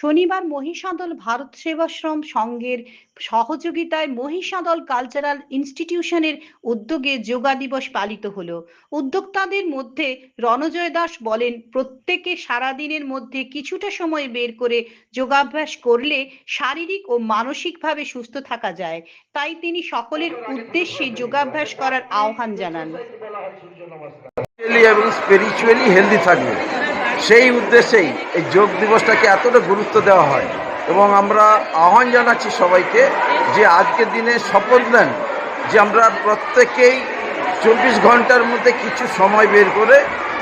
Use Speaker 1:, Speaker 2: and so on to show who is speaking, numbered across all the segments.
Speaker 1: শনিবার মহিষাদল ভারত সেবাশ্রম সংঘের সহযোগিতায় মহিষাদল কালচারাল ইনস্টিটিউশনের উদ্যোগে যোগা দিবস পালিত হলো। উদ্যোক্তাদের মধ্যে রণজয় দাস বলেন, প্রত্যেকে সারাদিনের মধ্যে কিছুটা সময় বের করে যোগাভ্যাস করলে শারীরিক ও মানসিকভাবে সুস্থ থাকা যায়। তাই তিনি সকলের উদ্দেশ্যে যোগাভ্যাস করার আহ্বান জানান।
Speaker 2: এবং স্পিরিচুয়ালি হেলদি থাকবে। সেই উদ্দেশ্যেই এই যোগ দিবসটাকে এতটা গুরুত্ব দেওয়া হয় এবং আমরা আহ্বান জানাচ্ছি সবাইকে যে আজকের দিনে শপথ নেন যে আমরা প্রত্যেকেই চব্বিশ ঘণ্টার মধ্যে কিছু সময় বের করে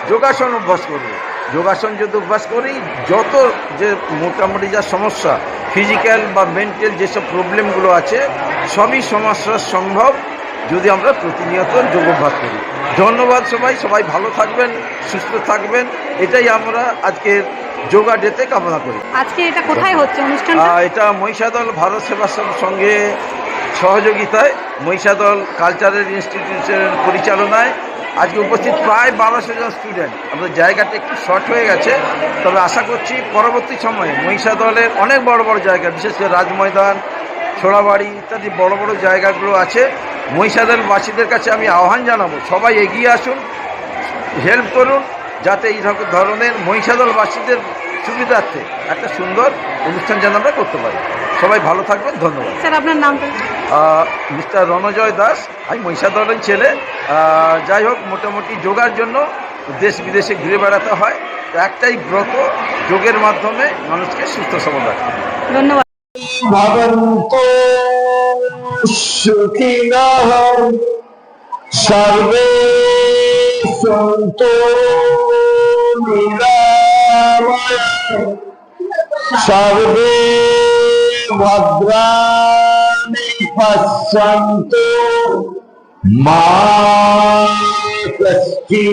Speaker 2: যোগাসন অভ্যাস করব। যোগাসন যদি অভ্যাস করি, যত যে মোটামুটি যা সমস্যা ফিজিক্যাল বা মেন্টাল যেসব প্রবলেমগুলো আছে, সবই সমস্যা সম্ভব যদি আমরা প্রতিনিয়ত যোগভ্যাস করি। ধন্যবাদ সবাই সবাই ভালো থাকবেন সুস্থ থাকবেন এটাই আমরা আজকের যোগা ডেতে কামনা করি।
Speaker 3: আজকে এটা কোথায় হচ্ছে অনুষ্ঠানটা?
Speaker 2: আহ, এটা মহিষাদল ভারত সেবাশ্রম সঙ্গে সহযোগিতায় মহিষাদল কালচারাল ইনস্টিটিউশনের পরিচালনায় আজকে উপস্থিত প্রায় বারোশো জন স্টুডেন্ট। আমাদের জায়গাটা একটু শর্ট হয়ে গেছে তবে আশা করছি পরবর্তী সময়ে মহিষাদলের অনেক বড় বড় জায়গা বিশেষ করে রাজময়দান ছোড়াবাড়ি ইত্যাদি বড় বড় জায়গাগুলো আছে। মহিষাদলবাসীদের কাছে আমি আহ্বান জানাব সবাই এগিয়ে আসুন হেল্প করুন যাতে এই ধর- ধরনের মহিষাদলবাসীদের সুবিধার্থে একটা সুন্দর অনুষ্ঠান যেন আমরা করতে পারি। সবাই ভালো থাকবেন ধন্যবাদ।
Speaker 3: স্যার আপনার নামটা
Speaker 2: মিস্টার রণজয় দাস আমি মহিষাদলের ছেলে। যাই হোক মোটামুটি যোগার জন্য দেশ বিদেশে ঘুরে বেড়াতে হয়। একটাই ব্রত যোগের মাধ্যমে মানুষকে সুস্থ সবল রাখতে
Speaker 3: ধন্যবাদ।
Speaker 4: ভবন্তু সুখিনঃ সর্বে সন্তু নিরাময়। সর্বে ভদ্রাণি পশ্যন্তু মা কষ্টি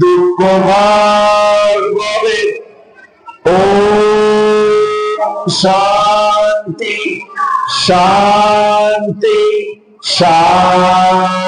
Speaker 4: দুঃখভা શાંતિ શાંતિ શાંતિ.